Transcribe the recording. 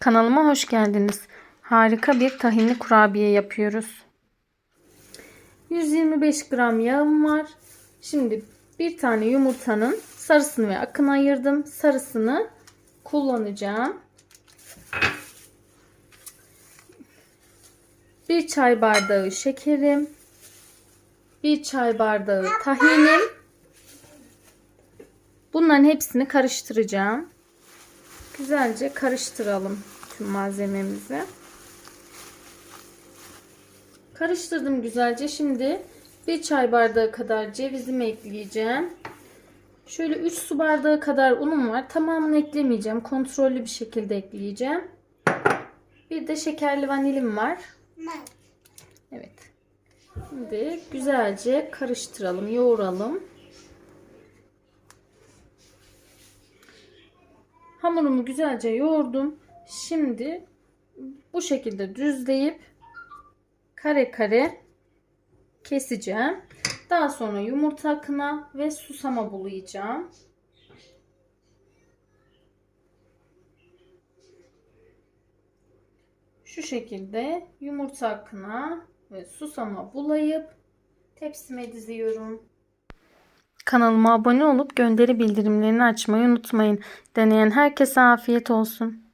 Kanalıma hoş geldiniz. Harika bir tahinli kurabiye yapıyoruz. 125 gram yağım var. Şimdi bir tane yumurtanın sarısını ve akını ayırdım. Sarısını kullanacağım. Bir çay bardağı şekerim. Bir çay bardağı tahinim. Bunların hepsini karıştıracağım. Güzelce karıştıralım tüm malzememizi. Karıştırdım güzelce. Şimdi bir çay bardağı kadar cevizimi ekleyeceğim. Şöyle 3 su bardağı kadar unum var. Tamamını eklemeyeceğim. Kontrollü bir şekilde ekleyeceğim. Bir de şekerli vanilim var. Evet. Şimdi güzelce karıştıralım, yoğuralım. Hamurumu güzelce yoğurdum. Şimdi bu şekilde düzleyip kare kare keseceğim. Daha sonra yumurta akına ve susama bulayacağım. Şu şekilde yumurta akına ve susama bulayıp tepsime diziyorum. Kanalıma abone olup gönderi bildirimlerini açmayı unutmayın. Deneyen herkese afiyet olsun.